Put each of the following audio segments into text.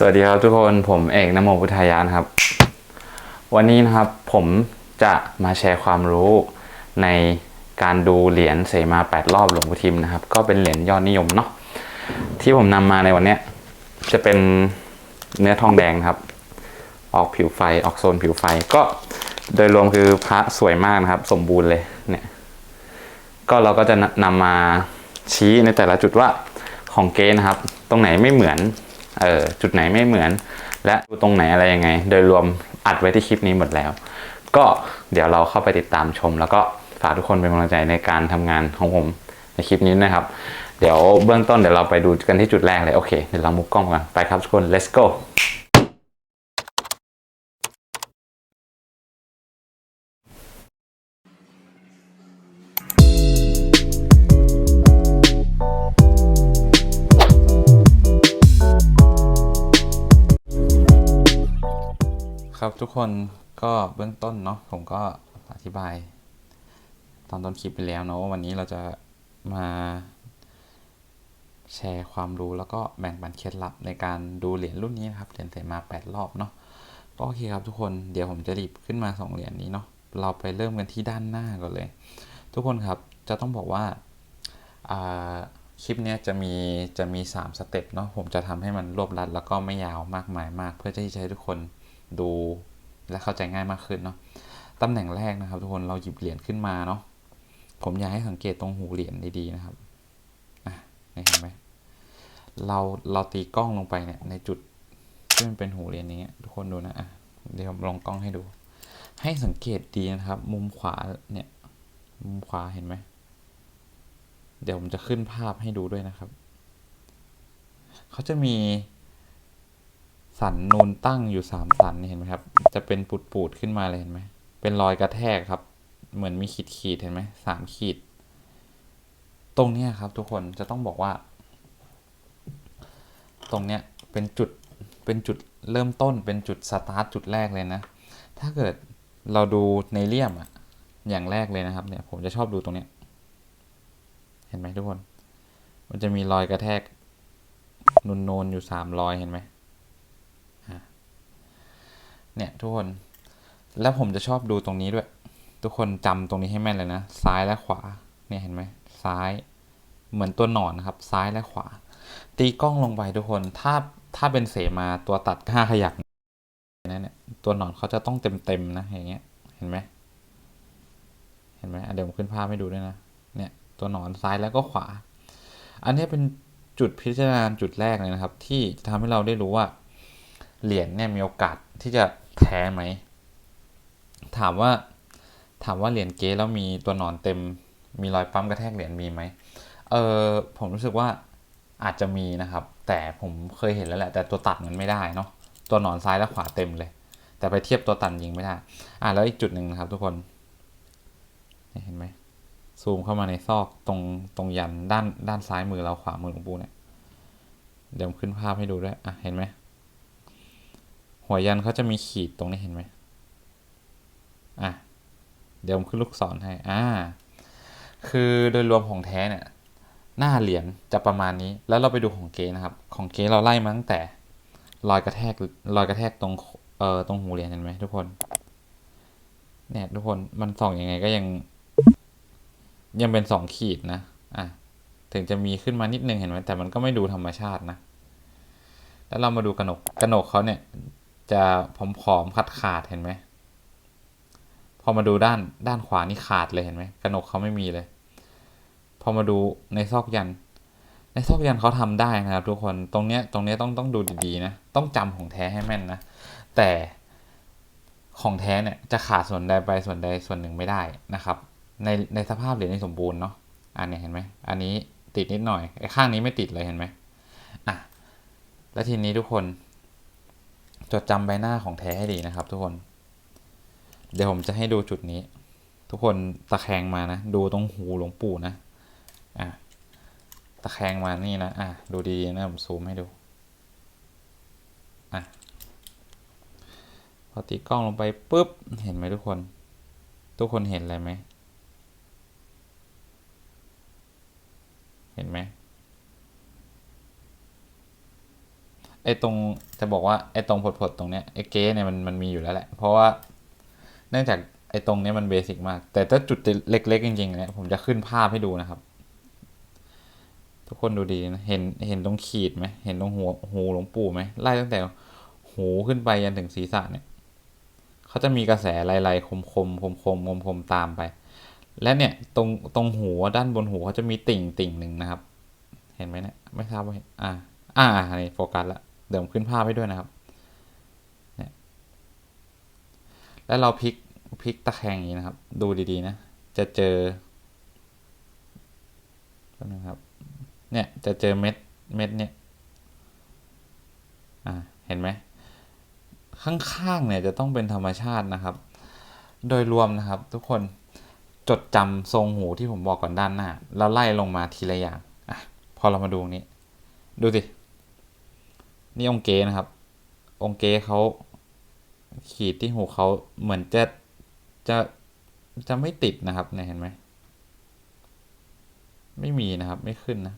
สวัสดีครับทุกคนผมเอกนโมพุทธายานครับ วันนี้นะครับผมจะมาแชร์ความรู้ในการดูเหรียญเสมาแปดรอบหลวงพ่อทิมนะครับ ก็เป็นเหรียญยอดนิยมเนาะที่ผมนำมาในวันนี้จะเป็นเนื้อทองแดงครับ ออกผิวไฟออกโซนผิวไฟ ก็โดยรวมคือพระสวยมากนะครับ สมบูรณ์เลยเนี่ยก็เราก็จะนำมาชี้ในแต่ละจุดว่าของเกนะครับ ตรงไหนไม่เหมือน เออจุดไหนไม่เหมือน และดูตรงไหนอะไรยังไง โดยรวมอัดไว้ที่คลิปนี้หมดแล้ว ก็เดี๋ยวเราเข้าไปติดตามชม แล้วก็ฝากทุกคนเป็นกำลังใจในการทำงานของผมในคลิปนี้นะครับ เดี๋ยวเบื้องต้นเดี๋ยวเราไปดูกันที่จุดแรกเลย โอเค เดี๋ยวเรามุกกล้องกันไปครับทุกคน let's go ครับทุกคนก็เบื้องต้นเนาะผมก็อธิบาย ตอนต้นคลิปไปแล้วเนาะวันนี้เราจะมาแชร์ความรู้แล้วก็แบ่งปันเคล็ดลับในการดูเหรียญรุ่นนี้นะครับเหรียญเสมาแปดรอบเนาะก็โอเคครับทุกคนเดี๋ยวผมจะรีบขึ้นมาสองเหรียญนี้เนาะเราไปเริ่มกันที่ด้านหน้าก่อนเลย ทุกคนครับจะต้องบอกว่าคลิปนี้จะมีจะมี 3 สเต็ปเนาะผมจะทำให้มันรวบรัดแล้วก็ไม่ยาวมากมายมาก เพื่อที่จะให้ทุกคน ดูและเข้าใจง่ายมากขึ้นเนาะตำแหน่งแรกนะครับ ทุกคนเราหยิบเหรียญขึ้นมาเนาะผมอยากให้สังเกตตรงหูเหรียญดีๆนะครับอะนี่เห็นไหมเราเราตีกล้องลงไปเนี่ยในจุดที่มันเป็นหูเหรียญนี้ทุกคนดูนะอะเดี๋ยวผมลองกล้องให้ดู ให้สังเกตดีนะครับ มุมขวาเนี่ยมุมขวาเห็นไหมเดี๋ยวผมจะขึ้นภาพให้ดูด้วยนะครับ เขาจะมี สันนูนตั้งอยู่สามสันเห็นไหมครับ จะเป็นปูดๆขึ้นมาเลยเห็นไหมเป็นรอยกระแทกครับ เหมือนมีขีดขีดๆเห็นไหมสามขีด ตรงเนี้ยครับทุกคนจะต้องบอกว่า ตรงเนี้ยเป็นจุดเป็นจุดเริ่มต้นเป็นจุดสตาร์ทจุดแรกเลยนะ ถ้าเกิดเราดูในเลี่ยมอะอย่างแรกเลยนะครับเนี่ยผมจะชอบดูตรงเนี้ยเห็นไหมทุกคน มันจะมีรอยกระแทกนูนๆอยู่สามรอยเห็นไหม เนี่ยทุกคน แล้วผมจะชอบดูตรงนี้ด้วย ทุกคนจำตรงนี้ให้แม่นเลยนะ ซ้ายและขวา เนี่ยเห็นไหม ซ้าย เหมือนตัวหนอนนะครับ ซ้ายและขวา ตีกล้องลงไปทุกคน ถ้าถ้าเป็นเสมาตัวตัดห้าขยักนะเนี่ย ตัวหนอนเขาจะต้องเต็มเต็มนะ อย่างเงี้ย เห็นไหม เห็นไหมเดี๋ยวผมขึ้นภาพให้ดูด้วยนะ เนี่ย ตัวหนอนซ้ายแล้วก็ขวา อันนี้เป็นจุดพิจารณาจุดแรกเลยนะครับ ที่จะทำให้เราได้รู้ว่าเหรียญเนี่ยมีโอกาสที่จะ แท้ไหม ถามว่าถามว่าเหรียญเก๊แล้วมีตัวหนอนเต็ม มีรอยปั๊มกระแทกเหรียญมีไหมเออผมรู้สึกว่าอาจจะมีนะครับ แต่ผมเคยเห็นแล้วแหละ แต่ตัวตัดมันไม่ได้เนาะตัวหนอนซ้ายและขวาเต็มเลย แต่ไปเทียบตัวตันยิงไม่ได้ อะแล้วอีกจุดหนึ่งนะครับทุกคน เห็นไหมซูมเข้ามาในซอกตรงตรงยันด้านด้านซ้ายมือเราขวามือหลวงปู่เนี่ยเดี๋ยวผมขึ้นภาพให้ดูด้วยอะเห็นไหม หัวยันเขาจะมีขีดตรงนี้เห็นไหมอะ เดี๋ยวผมขึ้นลูกศรให้ อ่า คือโดยรวมของแท้เนี่ย หน้าเหรียญจะประมาณนี้ แล้วเราไปดูของเก๊นะครับ ของเก๊เราไล่มาตั้งแต่ รอยกระแทก รอยกระแทกตรง เอ่อ ตรงหูเหรียญเห็นไหมทุกคน เนี่ยทุกคน มันส่องยังไงก็ยัง ยังเป็นสองขีดนะ อะ ถึงจะมีขึ้นมานิดนึงเห็นไหมแต่มันก็ไม่ดูธรรมชาตินะ แล้วเรามาดูกระหนก กระหนกเขาเนี่ย จะผอมๆขาดขาดๆเห็นไหม พอมาดูด้านด้านขวานี่ขาดเลยเห็นไหมกระหนกเขาไม่มีเลย พอมาดูในซอกยัน ในซอกยันเขาทำได้นะครับ ทุกคนตรงเนี้ยตรงเนี้ยต้องต้องดูดีๆนะต้องจำของแท้ให้แม่นนะแต่ของแท้เนี่ยจะขาดส่วนใดไปส่วนใดส่วนหนึ่งไม่ได้นะครับ ในในสภาพเหรียญที่สมบูรณ์เนาะอันนี้เห็นไหมอันนี้ติดนิดหน่อยไอ้ข้างนี้ไม่ติดเลยเห็นไหมอะแล้วทีนี้ทุกคน จดจำใบหน้าของแท้ให้ดีนะครับ ทุกคน เดี๋ยวผมจะให้ดูจุดนี้ ทุกคนตะแคงมานะ ดูตรงหูหลวงปู่นะ อะ ตะแคงมานี่นะ อะ ดูดีๆนะผมซูมให้ดู อะ พอตีกล้องลงไปปุ๊บ เห็นไหมทุกคน ทุกคนเห็นอะไรไหม เห็นไหม ไอไอ้ตรงจะบอกว่าไอ้ตรงผดๆตรงเนี้ยไอ้เก๊เนี่ยมันมันมีอยู่แล้วแหละ เพราะว่าเนื่องจากไอ้ตรงเนี้ยมันเบสิกมาก แต่ถ้าจุดเล็กๆจริงๆเนี่ยผมจะขึ้นภาพให้ดูนะครับ ทุกคนดูดีนะเห็นเห็นตรงขีดไหมเห็นตรงหัวหูหลวงปู่ไหมไล่ตั้งแต่หูขึ้นไปยันถึงศีรษะเนี่ยเขาจะมีกระแสลายๆคมๆคมๆคมๆคมๆตามไป และเนี่ยตรงตรงหัวด้านบนหัวเขาจะมีติ่งติ่งหนึ่งนะครับ เห็นไหมเนี่ยไม่ทราบว่าเห็นอ่าอ่าอันนี้โฟกัสละ เดี๋ยวผมขึ้นภาพให้ด้วยนะครับเนี่ยแล้วเราพลิกพลิกตะแคงอย่างนี้นะครับ ดูดีๆนะ จะเจอนึงครับเนี่ยจะเจอเม็ดเม็ดเนี่ยอ่าเห็นไหมข้างๆเนี่ยจะต้องเป็นธรรมชาตินะครับ โดยรวมนะครับทุกคนจดจำทรงหูที่ผมบอกก่อนด้านหน้า แล้วไล่ลงมาทีละอย่างอะพอเรามาดูนี้ ดูสิ นี่องเกนะครับ องเกเขาขีดที่หูเขาเหมือนจะจะจะไม่ติดนะครับเนี่ยเห็นไหมไม่มีนะครับไม่ขึ้นนะ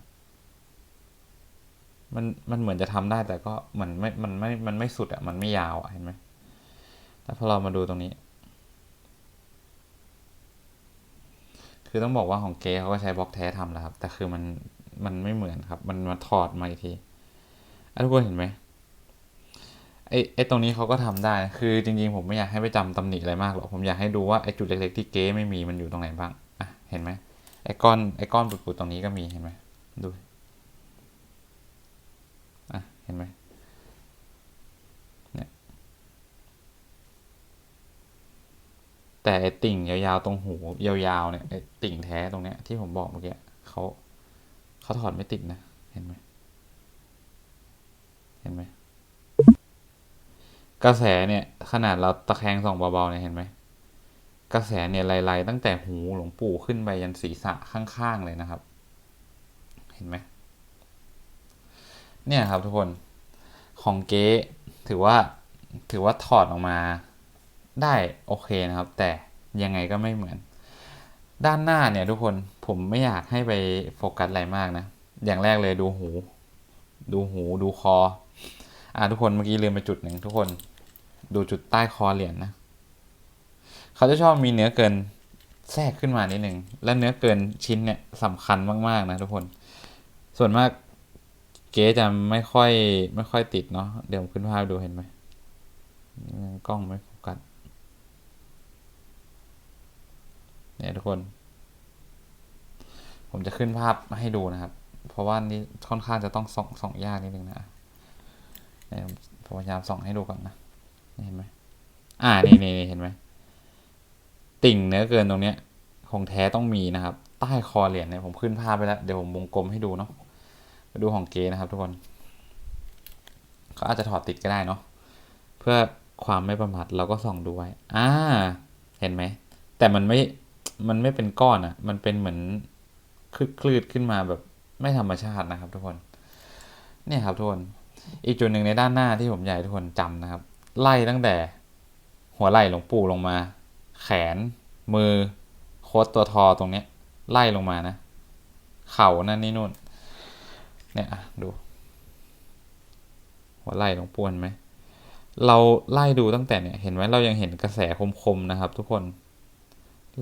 มันมันเหมือนจะทำได้แต่ก็เหมือนไม่มันไม่มันไม่สุดอะมันไม่ยาวอะเห็นไหมแล้วพอเรามาดูตรงนี้ คือต้องบอกว่าของเกเขาก็ใช้บล็อกแท้ทำแล้วครับ แต่คือมันมันไม่เหมือนครับ มันมาถอดมาอีกที ทุกคนเห็นไหมไอ้ไอ้ตรงนี้เขาก็ทำได้ คือจริงๆ ผมไม่อยากให้ไปจำตำหนิอะไรมากหรอก ผมอยากให้ดูว่าไอ้จุดเล็กๆที่เก๊ไม่มีมันอยู่ตรงไหนบ้าง อะ เห็นไหมไอ้ก้อนไอ้ก้อนปุดๆตรงนี้ก็มีเห็นไหมดู อะ เห็นไหมเนี่ย แต่ไอ้ติ่งยาวๆตรงหูยาวๆเนี่ยไอ้ติ่งแท้ตรงเนี้ยที่ผมบอกเมื่อกี้เขาเขาถอดไม่ติดนะ เห็นไหม เห็นไหมกระแสเนี่ยขนาดเราตะแคงส่องเบาๆเนี่ยเห็นไหมกระแสเนี่ยไล่ๆตั้งแต่หูหลวงปู่ขึ้นไปยันศีรษะข้างๆเลยนะครับ เห็นไหมเนี่ยครับทุกคนของเก๊ถือว่าถือว่าถอดออกมาได้โอเคนะครับ แต่ยังไงก็ไม่เหมือน ด้านหน้าเนี่ยทุกคนผมไม่อยากให้ไปโฟกัสอะไรมากนะ อย่างแรกเลยดูหู ดูหูดูคอ อ่าทุกคนเมื่อกี้ลืมไปจุดหนึ่งทุกคนดูจุดใต้คอเหรียญนนะเขาจะชอบมีเนื้อเกินแทรกขึ้นมานิดหนึ่งและเนื้อเกินชิ้นเนี่ยสำคัญมากๆนะทุกคน ส่วนมากเก๊จะไม่ค่อยไม่ค่อยติดเนาะเดี๋ยวขึ้นภาพดูเห็นไหมกล้องไม่โฟกัสเนี่ยทุกคน ผมจะขึ้นภาพให้ดูนะครับ เพราะว่านี่ค่อนข้างจะต้องส่องส่องยากนิดนึงนะ เนี่ยผมพยายามส่องให้ดูก่อนนะเห็นไหมอ่านี่นี่เห็นไหมติ่งเนื้อเกินตรงเนี้ยของแท้ต้องมีนะครับ ใต้คอเหรียญเนี่ยผมขึ้นภาพไปแล้วเดี๋ยวผมวงกลมให้ดูเนาะไปดูของเกนะครับทุกคนเขาอาจจะถอดติดก็ได้เนาะเพื่อความไม่ประมาทเราก็ส่องดูไว้อ่า เห็นไหม แต่มันไม่ มันไม่เป็นก้อนอะ่ะ มันเป็นเหมือนคลืดคลืดขึ้นมาแบบไม่ธรรมชาตินะครับทุกคน เนี่ยครับทุกคน อีกจุดหนึ่งในด้านหน้าที่ผมอยากให้ทุกคนจำนะครับ ไล่ตั้งแต่หัวไหล่หลวงปู่ลงมา แขน มือโคดตัวทอตรงเนี้ย ไล่ลงมานะ เข่านั่นนี่นู่น เนี่ยอะดู หัวไหล่หลวงปู่เห็นไหมเราไล่ดูตั้งแต่เนี่ยเห็นไหมเรายังเห็นกระแสคมๆนะครับ ทุกคน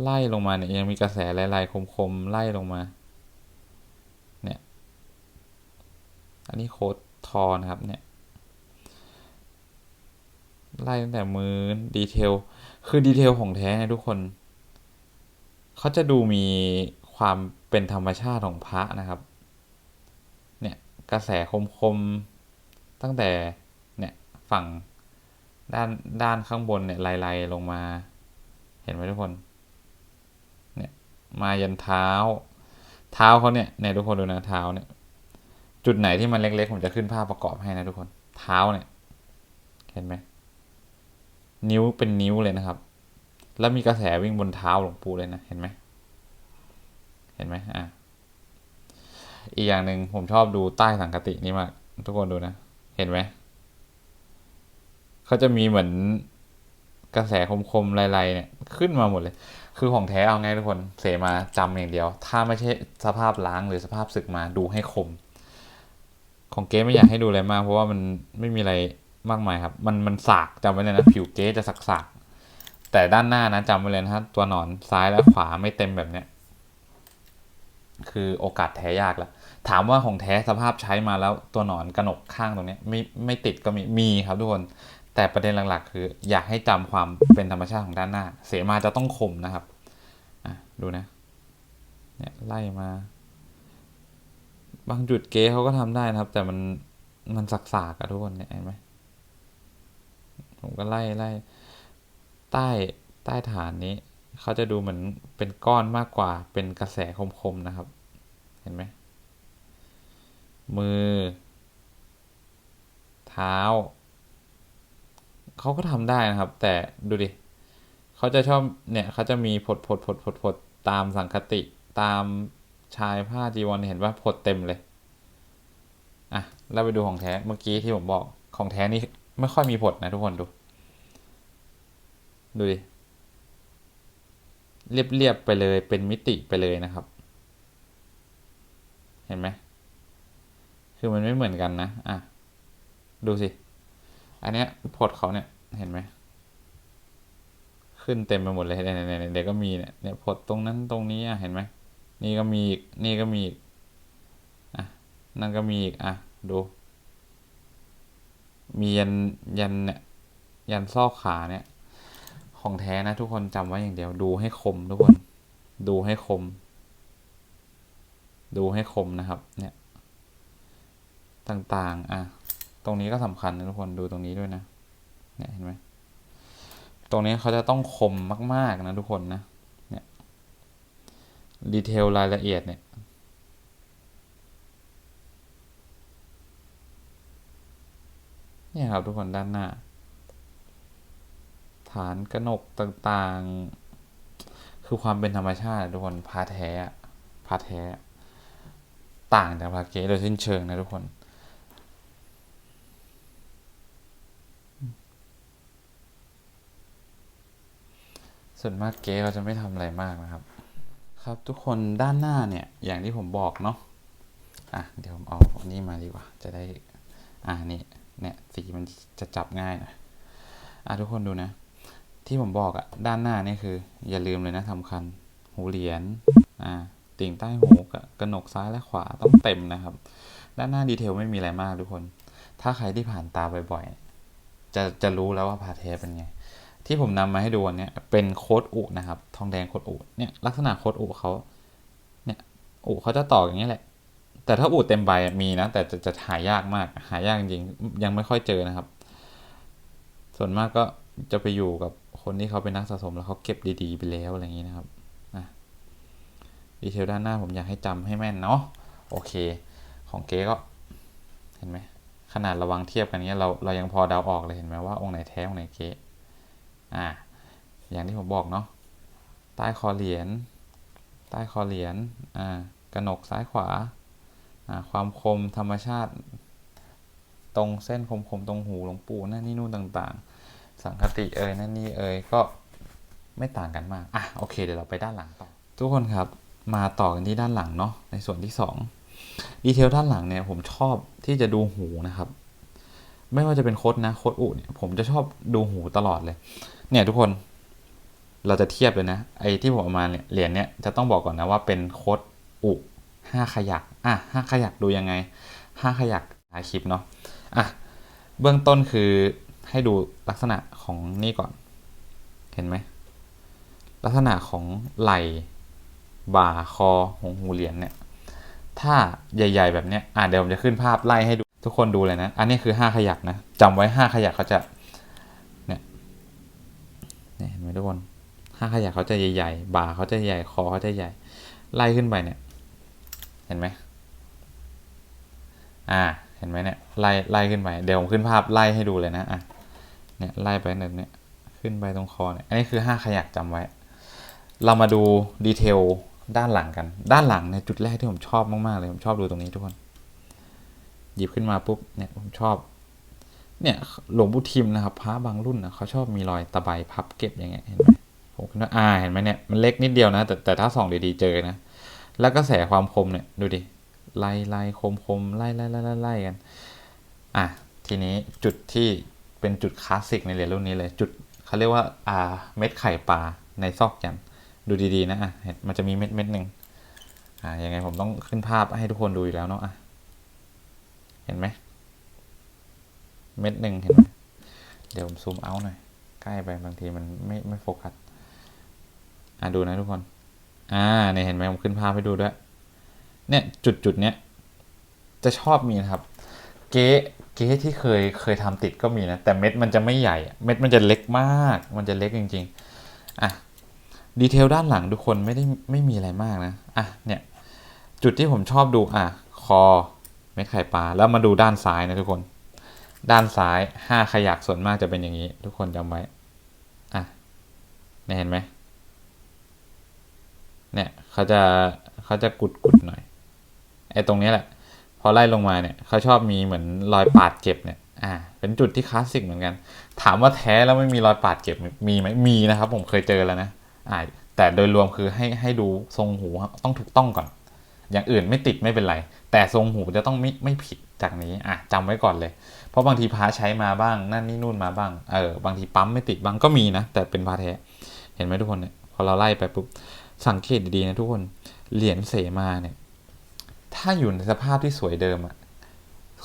ไล่ลงมาเนี่ยยังมีกระแสลายๆคมๆไล่ลงมา เนี่ย อันนี้โคด ทอนะครับเนี่ยไล่ตั้งแต่มือดีเทลคือดีเทลของแท้นี่ยทุกคน เขาจะดูมีความเป็นธรรมชาติของพระนะครับ เนี่ยกระแสคมๆตั้งแต่เนี่ยฝั่งด้านด้านข้างบนเนี่ยไล่ๆลงมา เห็นไหมทุกคนเนี่ยมายันเท้า เท้าเขาเนี่ยเนี่ยทุกคนดูนะเท้าเนี่ย จุดไหนที่มันเล็กๆ ผมจะขึ้นภาพประกอบให้นะทุกคน เท้าเนี่ย เห็นไหม นิ้วเป็นนิ้วเลยนะครับ แล้วมีกระแสวิ่งบนเท้าหลวงปู่เลยนะ เห็นไหม เห็นไหมอะ อีกอย่างหนึ่งผมชอบดูใต้สังกตินี่มากทุกคนดูนะ เห็นไหม เขาจะมีเหมือนกระแสคมๆลายๆเนี่ย ขึ้นมาหมดเลย คือของแท้เอาไงทุกคน เสมาจำอย่างเดียว ถ้าไม่ใช่สภาพล้างหรือสภาพศึกมาดูให้คม ของเก๊ไม่อยากให้ดูอะไรมาก เพราะว่ามันไม่มีอะไรมากมายครับ มันมันสากจำไว้เลยนะ ผิวเก๊จะสักสากๆแต่ด้านหน้านะจำไว้เลยนะฮะตัวหนอนซ้ายและขวาไม่เต็มแบบเนี้ยคือโอกาสแท้ยากละถามว่าของแท้สภาพใช้มาแล้วตัวหนอนกระหนกข้างตรงนี้ไม่ไม่ติดก็มีมีครับทุกคนแต่ประเด็นหลักๆ คือ อยากให้จำความเป็นธรรมชาติของด้านหน้า เสมาจะต้องคมนะครับอะดูนะเนี่ยไล่มา บางจุดเก๊เขาก็ทำได้นะครับ แต่มันมันสักๆอะทุกคนเนี่ยเห็นไหมผมก็ไล่ไล่ใต้ใต้ฐานนี้เขาจะดูเหมือนเป็นก้อนมากกว่าเป็นกระแสคมๆนะครับ เห็นไหมมือ เท้าเขาก็ทำได้นะครับ แต่ดูดิเขาจะชอบเนี่ยเขาจะมีผดผดผดผดผดตามสังคติตาม ชายผ้าจีวรเห็นว่าผดเต็มเลย อะเราไปดูของแท้เมื่อกี้ที่ผมบอกของแท้นี่ไม่ค่อยมีผดนะทุกคนดู ดูดิ เรียบๆไปเลยเป็นมิติไปเลยนะครับ เห็นไหมคือมันไม่เหมือนกันนะ อะ ดูสิ อันเนี้ยพดเขาเนี่ย เห็นไหม ขึ้นเต็มไปหมดเลยเนี่ยเนี่ยเนี่ยเดี๋ยวก็มีเนี่ยเนี่ยพดตรงนั้นตรงนี้อะ เห็นไหม นี่ก็มีอีก นี่ก็มีอีก อะ นั่นก็มีอีก อะ ดู มียัน ยันเนี่ย ยันซอกขาเนี่ย ของแท้นะทุกคนจำไว้อย่างเดียว ดูให้คมทุกคน ดูให้คม ดูให้คมนะครับ เนี่ย ต่างๆ อะ ตรงนี้ก็สำคัญนะทุกคน ดูตรงนี้ด้วยนะ เนี่ยเห็นไหม ตรงนี้เขาจะต้องคมมาก ๆ นะทุกคนนะ ดีเทลรายละเอียดเนี่ยนี่ครับทุกคนด้านหน้า ฐานกระหนกต่างๆ คือความเป็นธรรมชาติทุกคนพาแท้อะพาแท้ ต่างจากพาเกโดยสิ้นเชิงนะทุกคนส่วนมากเก๊เขาจะไม่ทำอะไรมากนะครับ ครับทุกคนด้านหน้าเนี่ยอย่างที่ผมบอกเนาะอะเดี๋ยวผมเอาอันนี้มาดีกว่า จะได้อ่านี่เนี่ยสีมันจะจับง่ายหนะอะทุกคนดูนะ ที่ผมบอกอะด้านหน้านี่คือ อย่าลืมเลยนะสำคัญ หูเหรียญอ่าติ่งใต้หูกับกระหนกซ้ายและขวาต้องเต็มนะครับ ด้านหน้าดีเทลไม่มีอะไรมากทุกคน ถ้าใครที่ผ่านตาบ่อยๆจะจะรู้แล้วว่าพาเทเป็นไง ที่ผมนำมาให้ดูเนี้ยเป็นโคดอุนะครับ ทองแดงโคดอุเนี่ยลักษณะโคดอุเขาเนี่ยอุเขาจะต่ออย่างนี้แหละ แต่ถ้าอุเต็มใบมีนะ แต่จะจะหายากมากหายากจริงยังไม่ค่อยเจอนะครับ ส่วนมากก็จะไปอยู่กับคนที่เขาเป็นนักสะสมแล้วเขาเก็บดีๆ ไปแล้วอะไรอย่างนี้นะครับนะดีเทลด้านหน้าผมอยากให้จำให้แม่นเนาะโอเค ของเก๊ก็เห็นไหมขนาดระวังเทียบกันเนี้ยเราเรายังพอเดาออกเลยเห็นไหมว่าองค์ไหนแท้องค์ไหนเก๊ อ่าอย่างที่ผมบอกเนาะใต้คอเหรียญใต้คอเหรียญอ่ากระหนกซ้ายขวาอ่าความคมธรรมชาติตรงเส้นคมๆตรงหูหลวงปู่นั่นนี่นู่นต่างๆ สังคติเอ่ยนั่นนี่เอ่ยก็ไม่ต่างกันมากอะโอเคเดี๋ยวเราไปด้านหลังต่อ ทุกคนครับมาต่อกันที่ด้านหลังเนาะในส่วนที่สองดีเทลด้านหลังเนี่ยผมชอบที่จะดูหูนะครับ ไม่ว่าจะเป็นโคดนะโคดอุเนี่ยผมจะชอบดูหูตลอดเลย เนี่ยทุกคนเราจะเทียบเลยนะ ไอ้ที่ผมเอามาเนี่ยเหรียญเนี่ยจะต้องบอกก่อนนะว่าเป็นโค้ดอุห้าขยักอะห้าขยักดูยังไงห้าขยักท้ายคลิปเนาะอะเบื้องต้นคือให้ดูลักษณะของนี่ก่อน เห็นไหมลักษณะของไหล่บ่าคอของหูเหรียญเนี่ย ถ้าใหญ่ ๆ แบบเนี้ยอะเดี๋ยวผมจะขึ้นภาพไล่ให้ดูทุกคนดูเลยนะ อันนี้คือห้าขยักนะจำไว้ห้าขยักเขาจะ เนี่ยเห็นไหมทุกคนห้าขยักเขาจะใหญ่ๆบ่าเขาจะใหญ่คอเขาจะใหญ่ ไล่ขึ้นไปเนี่ย เห็นไหมอ่าเห็นไหมเนี่ยไล่ไล่ขึ้นไปเดี๋ยวผมขึ้นภาพไล่ให้ดูเลยนะอะเนี่ยไล่ไปเนี่ยเนี่ยขึ้นไปตรงคอเนี่ยอันนี้คือห้าขยักจำไว้ เรามาดูดีเทลด้านหลังกัน ด้านหลังเนี่ยจุดแรกที่ผมชอบมากๆเลยผมชอบดูตรงนี้ทุกคน หยิบขึ้นมาปุ๊บเนี่ยผมชอบ เนี่ยหลวงปู่ทิมนะครับพระบางรุ่นนะเขาชอบมีรอยตะไบพับเก็บอย่างเงี้ยเห็นไหมผมคิดว่าอ่าเห็นไหมเนี่ยมันเล็กนิดเดียวนะ แต่แต่ถ้าส่องดีๆเจอนะ แล้วก็แสความคมเนี่ยดูดิไล่ไล่คมคมไล่ไล่ไล่ไล่ไล่กัน อะทีนี้จุดที่เป็นจุดคลาสสิกในเหรียญรุ่นนี้เลย จุดเขาเรียกว่าอ่าเม็ดไข่ปลาในซอกยันดูดีๆนะอะเห็นมันจะมีเม็ดเม็ดหนึ่งอ่ายังไงผมต้องขึ้นภาพให้ทุกคนดูอีกแล้วเนาะอะเห็นไหม เม็ดหนึ่งเห็นไหมเดี๋ยวผมซูมเอาหน่อย ใกล้ไปบางทีมันไม่ไม่โฟกัส อะดูนะทุกคน อ่าเนี่ยเห็นไหมผมขึ้นภาพให้ดูด้วย เนี่ยจุดจุดเนี้ยจะชอบมีนะครับ เก๊เก๊ที่เคยเคยทำติดก็มีนะ แต่เม็ดมันจะไม่ใหญ่ เม็ดมันจะเล็กมาก มันจะเล็กจริง ๆ อะดีเทลด้านหลังทุกคนไม่ได้ไม่มีอะไรมากนะ อะเนี่ยจุดที่ผมชอบดูอะคอเม็ดไข่ปลาแล้วมาดูด้านซ้ายนะทุกคน ด้านซ้ายห้าขยักส่วนมากจะเป็นอย่างนี้ ทุกคนจำไว้ อะเนี่ยเห็นไหมเนี่ยเขาจะเขาจะกุดกุดหน่อยไอ้ตรงนี้แหละ พอไล่ลงมาเนี่ยเขาชอบมีเหมือนรอยปาดเก็บเนี่ยอ่าเป็นจุดที่คลาสสิกเหมือนกัน ถามว่าแท้แล้วไม่มีรอยปาดเก็บมีไหมมีนะครับ ผมเคยเจอแล้วนะอ่าแต่โดยรวมคือให้ให้ดูทรงหูต้องถูกต้องก่อน อย่างอื่นไม่ติดไม่เป็นไร แต่ทรงหูจะต้องไม่ไม่ผิดจากนี้อะจำไว้ก่อนเลย ราะบางทีพาใช้มาบ้าง นั่นนี่นู่นมาบ้าง เออ บางทีปั๊มไม่ติดบ้างก็มีนะ แต่เป็นพาแท้ เห็นไหมทุกคนเนี่ย พอเราไล่ไปปุ๊บ สังเกตดีๆนะทุกคน เหรียญเสมาเนี่ย ถ้าอยู่ในสภาพที่สวยเดิมอะ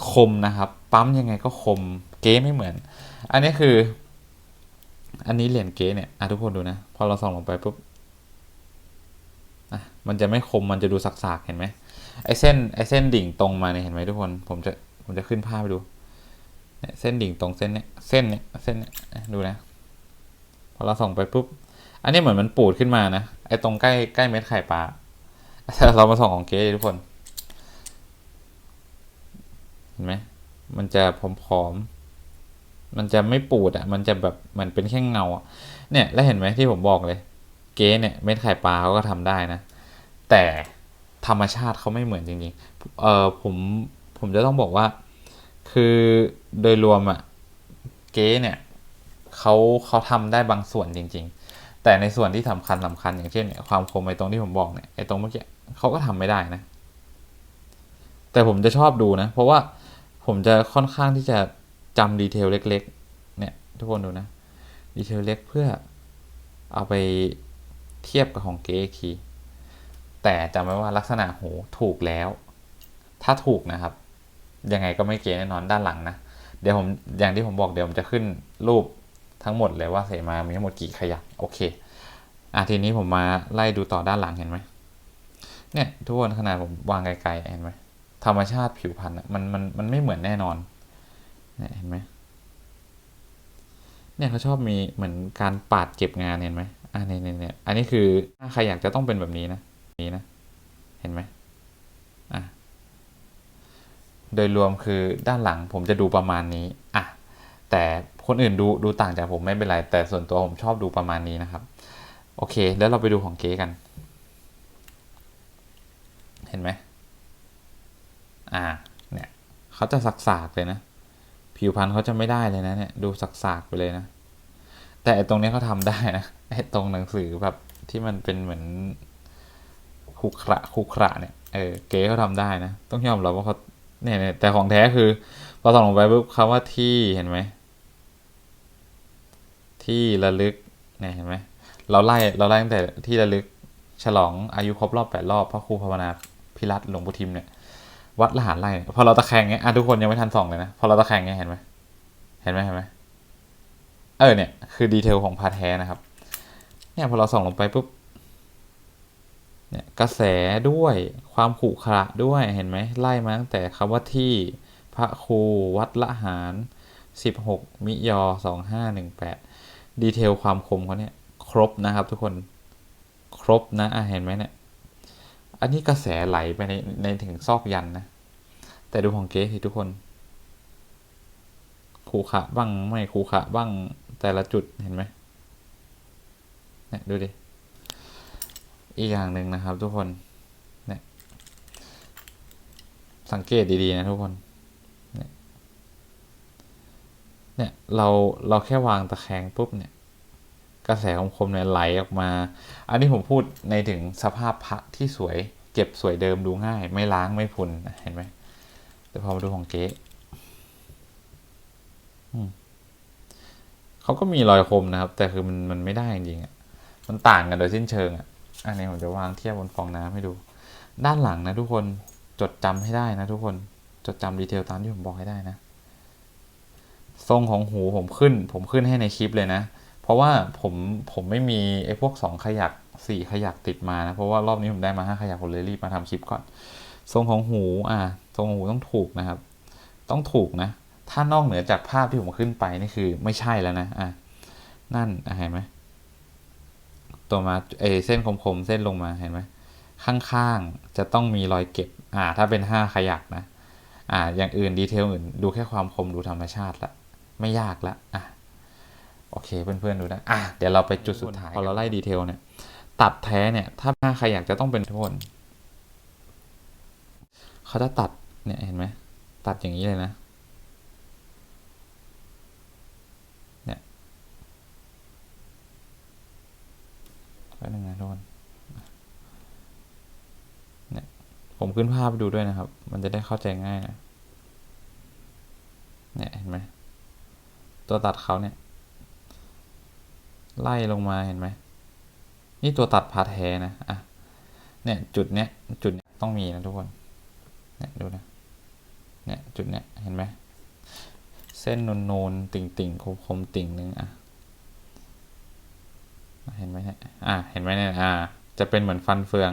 คมนะครับ ปั๊มยังไงก็คม เก๊ไม่เหมือน อันนี้คือ อันนี้เหรียญเก๊เนี่ยอะทุกคนดูนะ พอเราส่องลงไปปุ๊บอะมันจะไม่คมมันจะดูสักๆเห็นไหมไอเส้นไอเส้นดิ่งตรงมาเนี่ยเห็นไหมทุกคน ผมจะผมจะขึ้นภาพไปดู เส้นดิ่งตรงเส้นเนี่ยเส้นเนี่ยเส้นเนี่ยดูนะ พอเราส่องไปปุ๊บ อันนี้เหมือนมันปูดขึ้นมานะ ไอ้ตรงใกล้ใกล้เม็ดไข่ปลาเรามาส่องของเก๊ทุกคน เห็นไหม มันจะผอมๆ มันจะไม่ปูดอะ มันจะแบบมันเป็นแค่เงาอะเนี่ย แล้วเห็นไหมที่ผมบอกเลย เก๊เนี่ยเม็ดไข่ปลาเขาก็ทำได้นะ แต่ธรรมชาติเขาไม่เหมือนจริงๆ เออผมผมจะต้องบอกว่า คือโดยรวมอะเก๊เนี่ยเขาเขาทำได้บางส่วนจริง ๆ แต่ในส่วนที่สำคัญสำคัญ อย่างเช่นเนี่ยความคมไอ้ตรงที่ผมบอกเนี่ยไอ้ตรงเมื่อกี้เขาก็ทำไม่ได้นะ แต่ผมจะชอบดูนะ เพราะว่าผมจะค่อนข้างที่จะจำดีเทลเล็ก ๆ เนี่ย ทุกคนดูนะดีเทลเล็กเพื่อเอาไปเทียบกับของเก๊คีแต่จำไว้ว่าลักษณะหูถูกแล้ว ถ้าถูกนะครับ ยังไงก็ไม่เก๊แน่นอนด้านหลังนะ เดี๋ยวผมอย่างที่ผมบอกเดี๋ยวผมจะขึ้นรูปทั้งหมดเลยว่าเสมามีทั้งหมดกี่ขยักโอเคอะทีนี้ผมมาไล่ดูต่อด้านหลังเห็นไหมเนี่ยทุกคนขนาดผมวางไกลๆเห็นไหมธรรมชาติผิวพรรณมันมันมันไม่เหมือนแน่นอนเนี่ยเห็นไหมเนี่ยเขาชอบมีเหมือนการปาดเก็บงานเห็นไหมอะเนี่ยเนี่ยเนี่ยอันนี้คือถ้าใครอยากจะต้องเป็นแบบนี้นะนี้นะ เห็นไหมอะ โดยรวมคือด้านหลังผมจะดูประมาณนี้อะแต่คนอื่นดูดูต่างจากผมไม่เป็นไร แต่ส่วนตัวผมชอบดูประมาณนี้นะครับ โอเค แล้วเราไปดูของเก๊กัน เห็นไหมอ่าเนี่ยเขาจะสักๆเลยนะ ผิวพรรณเขาจะไม่ได้เลยนะเนี่ยดูสักๆไปเลยนะ แต่ตรงนี้เขาทำได้นะไอ้ตรงหนังสือแบบที่มันเป็นเหมือนคุกระคุกระเนี่ยเออเก๋เขาทำได้นะ ต้องยอมรับว่าเขา เนี่ยแต่ของแท้คือพอส่องลงไปปุ๊บคำว่าที่เห็นไหม ที่ระลึกเนี่ยเห็นไหมเราไล่เราไล่ตั้งแต่ที่ระลึกฉลองอายุครบรอบแปดรอบพระครูภาวนาพิรัตหลวงปู่ทิมเนี่ยวัดละหารไร่พอเราตะแคงเงี้ยอะทุกคนยังไม่ทันส่องเลยนะพอเราตะแคงเงี้ยเห็นไหมเห็นไหมเห็นไหมเออเนี่ยคือดีเทลของพาแท้นะครับ เนี่ยพอเราส่องลงไปปุ๊บ เนี่ยกระแสด้วยความขรุขระด้วยเห็นไหมไล่มาตั้งแต่คำว่าที่พระครูวัดละหารสิบหกมิยอสองห้าหนึ่งแปดดีเทลความคมเขาเนี่ย ครบนะครับทุกคนครบนะอะเห็นไหมเนี่ย อันนี้กระแสไหลไปในในถึงซอกยันนะ แต่ดูของเก๊สิทุกคนขูขะบ้างไม่ขูขะบ้างแต่ละจุดเห็นไหมเนี่ยดูดิ อีกอย่างหนึ่งนะครับทุกคนเนี่ยสังเกตดีๆนะทุกคนเนี่ยเราเราแค่วางตะแคงปุ๊บเนี่ยกระแสของคมเนี่ยไหลออกมา อันนี้ผมพูดในถึงสภาพพระที่สวย เก็บสวยเดิมดูง่าย ไม่ล้างไม่พุนเห็นไหมแต่พอมาดูของเก๊เขาก็มีรอยคมนะครับ แต่คือมันมันไม่ได้จริงๆอะมันต่างกันโดยสิ้นเชิงอะ อันนี้ผมจะวางเทียบบนฟองน้ำให้ดู ด้านหลังนะทุกคนจดจำให้ได้นะทุกคนจดจำดีเทลตามที่ผมบอกให้ได้นะ ทรงของหูผมขึ้น ผมขึ้นให้ในคลิปเลยนะ เพราะว่าผมผมไม่มีไอ้พวกสองขยักสี่ขยักติดมานะเพราะว่ารอบนี้ผมได้มาห้าขยักผมเลยรีบมาทำคลิปก่อน ทรงของหูอ่าทรงของหูต้องถูกนะครับ ต้องถูกนะ ถ้านอกเหนือจากภาพที่ผมขึ้นไปนี่คือไม่ใช่แล้วนะอะนั่นเห็นไหม ตัวมาเอเส้นคมๆเส้นลงมาเห็นไหมข้างๆจะต้องมีรอยเก็บอ่าถ้าเป็นห้าขยักนะอ่าอย่างอื่นดีเทลอื่นดูแค่ความคมดูธรรมชาติละไม่ยากละอะโอเคเพื่อนๆดูนะอะเดี๋ยวเราไปจุดสุดท้ายพอเราไล่ดีเทลเนี่ยตัดแท้เนี่ยถ้าห้าขยักจะต้องเป็นโทนเขาจะตัดเนี่ยเห็นไหมตัดอย่างนี้เลยนะ เนี่ยแป๊บนึงนะทุกคนเนี่ยผมขึ้นภาพไปดูด้วยนะครับ มันจะได้เข้าใจง่ายนะเนี่ยเห็นไหมตัวตัดเขาเนี่ย ไล่ลงมาเห็นไหมนี่ตัวตัดพาแท้นะอะเนี่ยจุดเนี้ยจุดเนี้ยต้องมีนะทุกคนเนี่ยดูนะเนี่ยจุดเนี้ยเห็นไหมเส้นนูนนูนๆติ่งติ่งคมคมๆติ่งหนึ่งอะ เห็นไหมเนี่ยอะเห็นไหมเนี่ยอ่า จะเป็นเหมือนฟันเฟือง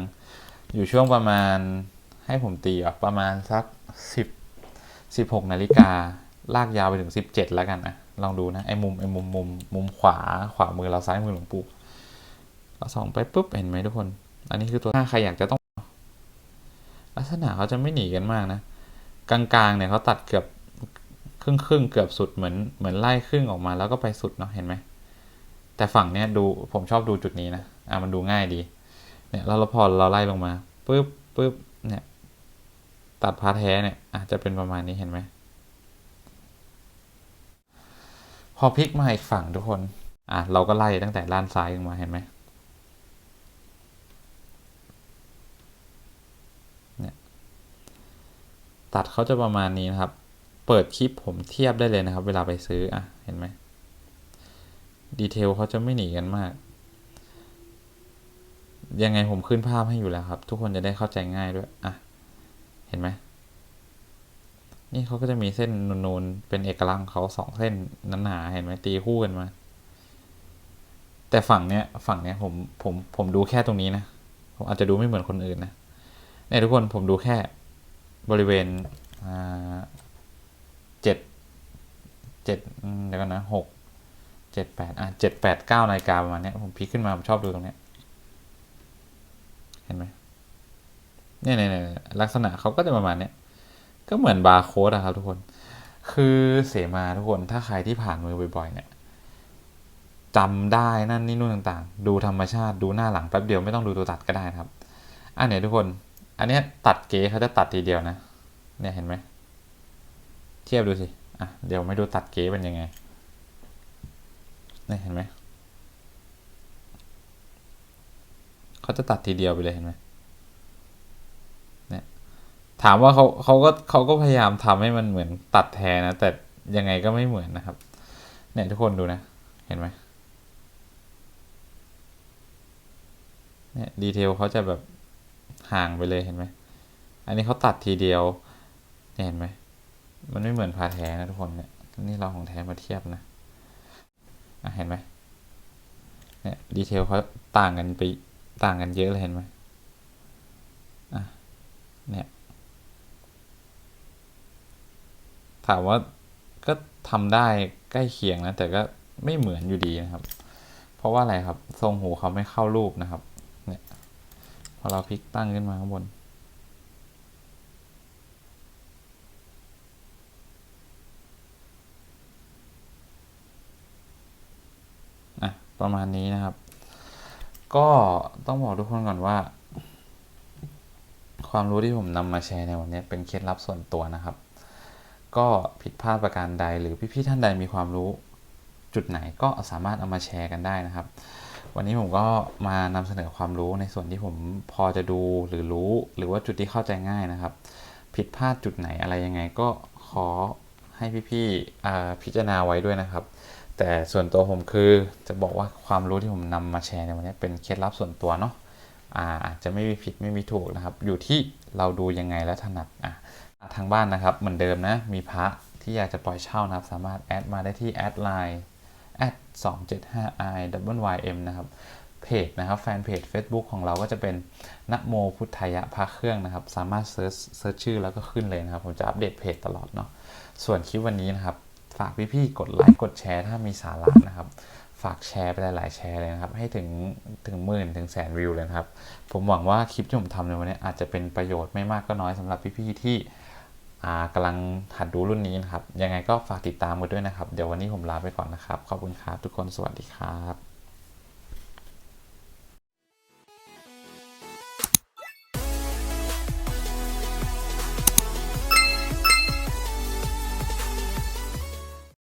อยู่ช่วงประมาณให้ผมตีอะประมาณสักสิบสิบหกนาฬิกาลากยาวไปถึงสิบเจ็ดแล้วกันอะลองดูนะไอ้มุมไอ้มุมมุมมุมขวาขวามือเราซ้ายมือหลวงปู่เราส่องไปปุ๊บเห็นไหมทุกคน อันนี้คือตัวถ้าใครอยากจะต้อง ลักษณะเขาจะไม่หนีกันมากนะ กลางๆเนี่ยเขาตัดเกือบครึ่งครึ่งเกือบสุดเหมือนเหมือนไล่ครึ่งออกมาแล้วก็ไปสุดเนาะเห็นไหม แต่ฝั่งเนี้ยดูผมชอบดูจุดนี้นะ อะมันดูง่ายดี เนี่ยแล้วเราพอเราไล่ลงมาปุ๊บปุ๊บเนี่ย ตัดพาร์ทแท้เนี่ยอาจจะเป็นประมาณนี้เห็นไหม พอพลิกมาอีกฝั่งทุกคน อะเราก็ไล่ตั้งแต่ด้านซ้ายลงมาเห็นไหมตัดเขาจะประมาณนี้นะครับ เปิดคลิปผมเทียบได้เลยนะครับ เวลาไปซื้ออะเห็นไหม ดีเทลเขาจะไม่หนีกันมาก ยังไงผมขึ้นภาพให้อยู่แล้วครับ ทุกคนจะได้เข้าใจง่ายด้วย อะ เห็นไหม นี่เขาก็จะมีเส้นนูนๆ เป็นเอกลักษณ์ของเขาสองเส้นหนาๆเห็นไหมตีคู่กันมา แต่ฝั่งเนี้ย ฝั่งเนี้ยผมผมผมดูแค่ตรงนี้นะ ผมอาจจะดูไม่เหมือนคนอื่นนะเนี่ยทุกคนผมดูแค่บริเวณอ่าเจ็ดเจ็ดเดี๋ยวกันนะหก เจ็ดแปดอะเจ็ดแปดเก้านาฬิกาประมาณนี้ผมพลิกขึ้นมา ผมชอบดูตรงเนี้ยเห็นไหมเนี่ยเนี่ยเนี่ยลักษณะเขาก็จะประมาณเนี้ยก็เหมือนบาร์โค้ดอะครับทุกคน คือเสมาทุกคนถ้าใครที่ผ่านมือบ่อยๆเนี่ยจำได้นั่นนี่นู่นต่างๆ ดูธรรมชาติดูหน้าหลังแป๊บเดียวไม่ต้องดูตัวตัดก็ได้ครับอะเนี่ยทุกคน อันเนี้ยตัดเก๋เขาจะตัดทีเดียวนะ เนี่ยเห็นไหม เทียบดูสิ อะเดี๋ยวไม่ดูตัดเก๋เป็นยังไง นี่เห็นไหมเขาจะตัดทีเดียวไปเลยเห็นไหมเนี่ยถามว่าเขาเขาก็เขาก็พยายามทำให้มันเหมือนตัดแทนนะ แต่ยังไงก็ไม่เหมือนนะครับ เนี่ยทุกคนดูนะ เห็นไหมเนี่ยดีเทลเขาจะแบบห่างไปเลยเห็นไหม อันนี้เขาตัดทีเดียวเนี่ยเห็นไหม มันไม่เหมือนพาแท้นะทุกคนเนี่ย นี่เราของแท้มาเทียบนะอะ เห็นไหมเนี่ยดีเทลเขาต่างกันไปต่างกันเยอะเลยเห็นไหมอะเนี่ยถามว่าก็ทำได้ใกล้เคียงนะ แต่ก็ไม่เหมือนอยู่ดีนะครับ เพราะว่าอะไรครับ ทรงหูเขาไม่เข้ารูปนะครับ เนี่ย พอเราพลิกตั้งขึ้นมาข้างบน อะ ประมาณนี้นะครับ ก็ต้องบอกทุกคนก่อนว่า ความรู้ที่ผมนำมาแชร์ในวันนี้เป็นเคล็ดลับส่วนตัวนะครับ ก็ผิดพลาดประการใด หรือพี่ๆท่านใดมีความรู้จุดไหนก็สามารถเอามาแชร์กันได้นะครับ วันนี้ผมก็มานำเสนอความรู้ในส่วนที่ผมพอจะดูหรือรู้ หรือว่าจุดที่เข้าใจง่ายนะครับ ผิดพลาดจุดไหนอะไรยังไงก็ขอให้พี่ๆพิจารณาไว้ด้วยนะครับ แต่ส่วนตัวผมคือจะบอกว่าความรู้ที่ผมนำมาแชร์ในวันนี้เป็นเคล็ดลับส่วนตัวเนาะอาจจะไม่มีผิดไม่มีถูกนะครับ อยู่ที่เราดูยังไงและถนัดอะทางบ้านนะครับเหมือนเดิมนะมีพระที่อยากจะปล่อยเช่านะครับ สามารถแอดมาได้ที่แอดไลน์แอด275 i w y m นะครับเพจนะครับแฟนเพจ Facebook ของเราก็จะเป็นนโมพุทธายะพระเครื่องนะครับ สามารถเซิร์ชชื่อแล้วก็ขึ้นเลยนะครับ ผมจะอัปเดตเพจตลอดเนาะส่วนคลิปวันนี้นะครับ ฝากพี่ๆกดไลค์กดแชร์ถ้ามีสาระนะครับ ฝากแชร์ไปหลายๆแชร์เลยนะครับ ให้ถึงถึงหมื่นถึงแสนวิวเลยนะครับ ผมหวังว่าคลิปที่ผมทำในวันนี้อาจจะเป็นประโยชน์ไม่มากก็น้อยสำหรับพี่ๆที่อ่ากำลังหัดดูรุ่นนี้นะครับ ยังไงก็ฝากติดตามกันด้วยนะครับ เดี๋ยววันนี้ผมลาไปก่อนนะครับ ขอบคุณครับทุกคนสวัสดีครับ